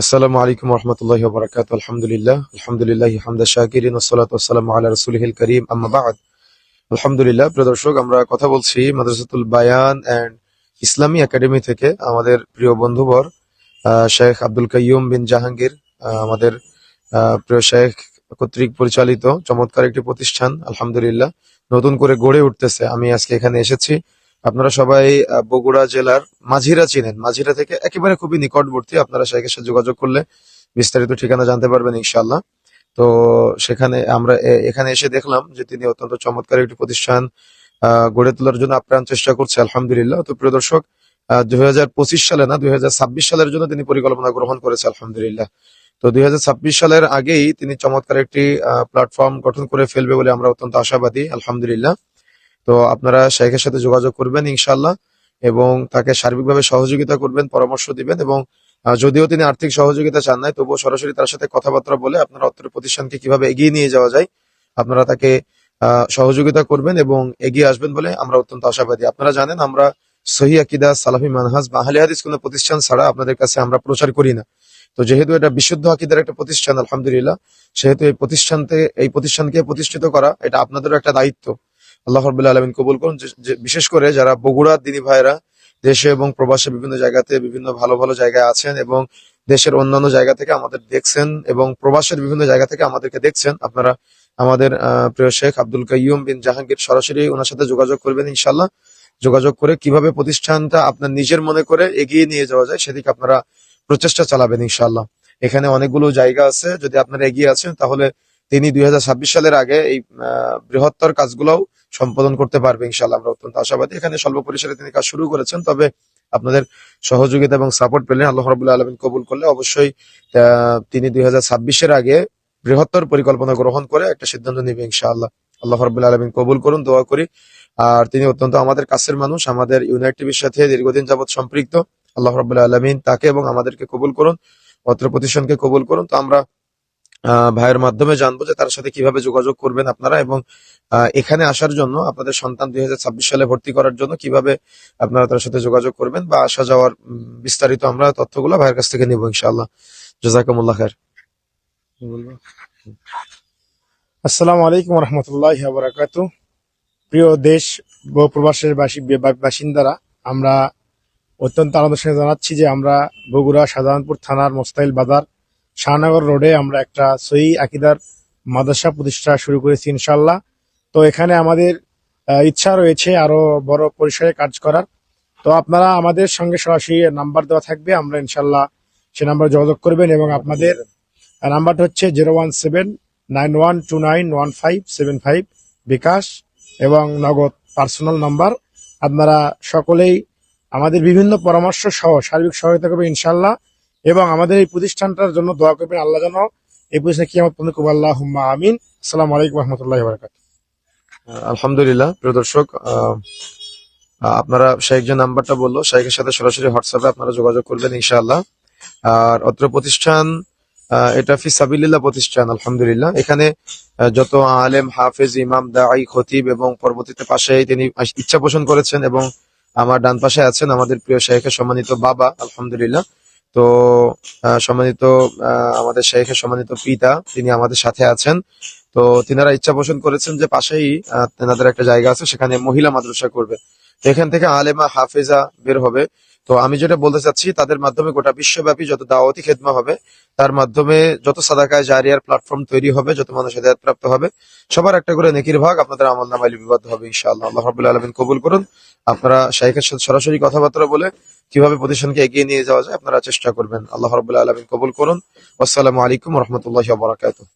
আসসালামু আলাইকুম রহমতুল্লাহ বরকাত আলহামদুলিল্লাহ আলহামদুলিল্লাহ হামদা শাকিরিন ওসলাত ওসালাম আল্লাহ রসুলহিল করিম আম্মাবাদ আলহামদুলিল্লাহ, প্রিয় দর্শক, আমরা কথা বলছি মাদ্রাসাতুল বায়ান অ্যান্ড ইসলামী একাডেমি থেকে আমাদের প্রিয় বন্ধুবর শেখ আব্দুল কাইয়ুম বিন জাহাঙ্গীর আমাদের প্রিয় শেখ কর্তৃক পরিচালিত চমৎকার একটি প্রতিষ্ঠান, আলহামদুলিল্লাহ, নতুন করে গড়ে উঠতেছে। আমি আজকে এখানে এসেছি। আপনারা সবাই বগুড়া জেলার মাঝিরা চিনেন। মাঝিরা থেকে একেবারে খুবই নিকটবর্তী আপনারা শেখের সাথে যোগাযোগ করলে বিস্তারিত ঠিকানা জানতে পারবেন ইনশাল্লাহ তো সেখানে আমরা এখানে এসে দেখলাম যে তিনি অত্যন্ত চমৎকার একটি প্রতিষ্ঠান গড়ে তোলার জন্য আপ্রাণ চেষ্টা করছে, আলহামদুলিল্লাহ। তো প্রিয় দর্শক দুই সালে না, দুই হাজার ছাব্বিশ সালের জন্য তিনি পরিকল্পনা গ্রহণ করেছে, আলহামদুলিল্লাহ। তো দুই হাজার ছাব্বিশ সালের আগেই তিনি চমৎকার একটি প্ল্যাটফর্ম গঠন করে ফেলবে বলে আমরা অত্যন্ত আশাবাদী, আলহামদুলিল্লাহ। তো আপনারা শেখের সাথে যোগাযোগ করবেন ইনশাল্লাহ এবং তাকে সার্বিকভাবে সহযোগিতা করবেন, পরামর্শ দিবেন, এবং যদিও তিনি আর্থিক সহযোগিতা চান নাই, তবুও সরাসরি তার সাথে কথাবার্তা বলে আপনারা অত্র প্রতিষ্ঠানকে কীভাবে এগিয়ে নিয়ে যাওয়া যায়, আপনারা তাকে সহযোগিতা করবেন এবং এগিয়ে আসবেন বলে আমরা অত্যন্ত আশাবাদী। আপনারা জানেন আমরা সহি আকিদা সালাফি মানহাজ বা আহলে হাদিস কোনো প্রতিষ্ঠান ছাড়া আপনাদের কাছে আমরা প্রচার করি না। তো যেহেতু এটা বিশুদ্ধ আকিদার একটা প্রতিষ্ঠান, আলহামদুলিল্লাহ, সেহেতু এই প্রতিষ্ঠানতে, এই প্রতিষ্ঠানকে প্রতিষ্ঠিত করা এটা আপনাদেরও একটা দায়িত্ব। আল্লাহ রবুল্লা আলমিন কবুল করুন। বিশেষ করে যারা বগুড়ার দিনী ভাইরা দেশে এবং প্রবাসে বিভিন্ন জায়গাতে বিভিন্ন ভালো ভালো জায়গায় আছেন এবং দেশের অন্যান্য জায়গা থেকে আমাদের দেখছেন এবং প্রবাসের বিভিন্ন জায়গা থেকে আমাদেরকে দেখছেন, আপনারা আমাদের প্রিয় শেখ আব্দুল কাইয়ুম বিন জাহাঙ্গীর সরাসরি ওনার সাথে যোগাযোগ করবেন ইনশাল্লাহ যোগাযোগ করে কীভাবে প্রতিষ্ঠানটা আপনার নিজের মনে করে এগিয়ে নিয়ে যাওয়া যায় সেদিকে আপনারা প্রচেষ্টা চালাবেন ইনশাল্লাহ এখানে অনেকগুলো জায়গা আছে, যদি আপনারা এগিয়ে আছেন তাহলে তিনি দুই হাজার ছাব্বিশ সালের আগে এই বৃহত্তর কাজগুলোও সম্পাদন করতে পারবে ইনশাল্লাহ আমরা অত্যন্ত আশাবাদী। এখানে স্বল্প পরিসরে তিনি কাজ শুরু করেছেন, তবে আপনাদের সহযোগিতা এবং সাপোর্ট পেলে আল্লাহ রবুল্লাহ আলমিন কবুল করলে অবশ্যই তিনি দুই হাজার আগে বৃহত্তর পরিকল্পনা গ্রহণ করে একটা সিদ্ধান্ত নেবে ইনশাআল্লাহ। আল্লাহ রবুল্লাহ আলমিন কবুল করুন, দোয়া করি। আর তিনি অত্যন্ত আমাদের কাছের মানুষ, আমাদের ইউনাইট টিভির সাথে দীর্ঘদিন যাবৎ সম্পৃক্ত। আল্লাহ রবুল্লাহ আলমিন তাকে এবং আমাদেরকে কবুল করুন পত্র প্রতিষ্ঠানকে কবুল করুন। তো আমরা ভাইয়ের মাধ্যমে জানব যে তার সাথে কীভাবে যোগাযোগ করবেন আপনারা এবং এখানে আসার জন্য, আপনাদের সন্তান দুই হাজার ছাব্বিশ সালে ভর্তি করার জন্য কীভাবে আপনারা তার সাথে যোগাযোগ করবেন বা আসা যাওয়ার বিস্তারিত আমরা তথ্যগুলো ভাইয়ের কাছ থেকে নিব ইনশাআল্লাহ। জাজাকুমুল্লাহ খায়ের আসসালামু আলাইকুম রহমতুল্লাহ বারাকাতু প্রিয় দেশ ও প্রবাসের বাসিন্দারা, আমরা অত্যন্ত আনন্দের সঙ্গে জানাচ্ছি যে আমরা বগুড়া সাধারণপুর থানার মোস্তাইল বাজার শাহনগর রোডে আমরা একটা সই আকিদার মাদ্রাসা প্রতিষ্ঠা শুরু করেছি ইনশাল্লাহ তো এখানে আমাদের ইচ্ছা রয়েছে আরও বড় পরিসরে কাজ করার। তো আপনারা আমাদের সঙ্গে সরাসরি নাম্বার দেওয়া থাকবে, আমরা ইনশাল্লাহ সে নাম্বার যোগাযোগ করবেন এবং আপনাদের নাম্বারটা হচ্ছে zero one seven, nine one, two nine, one five, seven five, bKash এবং নগদ পার্সোনাল নাম্বার। আপনারা সকলেই আমাদের বিভিন্ন পরামর্শ সহ সার্বিক সহায়তা করবেন ইনশাল্লাহ এবং আমাদের এই প্রতিষ্ঠানটার জন্য দোয়া করবেন আল্লাহ যেন এই প্রতিষ্ঠান কি আমার আল্লাহ হুম্মা আমিন। আসসালামু আলাইকুম রহমতুল্লাহ আলহামদুলিল্লাহ, প্রিয় দর্শক আপনারা শেখ যে নাম্বারটা বলল শেখের সাথে সরাসরি হোয়াটসঅ্যাপে আপনারা যোগাযোগ করবেন, ইনশাআল্লাহ। আর অত্র প্রতিষ্ঠান এটা ফিসাবিল্লাহ প্রতিষ্ঠান, আলহামদুলিল্লাহ। এখানে যত আলেম, হাফেজ, ইমাম দাই খতিব এবং পরবর্তীতে পাশে তিনি ইচ্ছা পোষণ করেছেন এবং আমার ডান পাশে আছেন আমাদের প্রিয় শেখের সম্মানিত বাবা, আলহামদুলিল্লাহ। তো সম্মানিত আমাদের শেখের সম্মানিত পিতা, তিনি আমাদের সাথে আছেন। তো তিনারা ইচ্ছা পোষণ করেছেন যে পাশেই তেনাদের একটা জায়গা আছে, সেখানে মহিলা মাদ্রাসা করবে। এখান থেকে আলেমা হাফেজা বের হবে। তো আমি যেটা বলতে চাচ্ছি, তাদের মাধ্যমে গোটা বিশ্বব্যাপী যত দাওয়াতি খেদমা হবে, তার মাধ্যমে যত সাদাকায় জারিয়ার প্ল্যাটফর্ম তৈরি হবে, যত মানুষ হেদায়ত প্রাপ্ত হবে, সবার একটা করে নেকির ভাগ আপনাদের আমল নামায় লিপিবদ্ধ হবে, ইনশাআল্লাহ। আল্লাহ রাবুল আলমিন কবুল করুন। আপনারা শাইখের সাথে সরাসরি কথাবার্তা বলে কীভাবে প্রতিষ্ঠানকে এগিয়ে নিয়ে যাওয়া যায় আপনারা চেষ্টা করবেন। আল্লাহ রবুল্লাহ আলমিন কবুল করুন। আসসালামু আলাইকুম রহমতুল্লাহ বারাকাতুহ।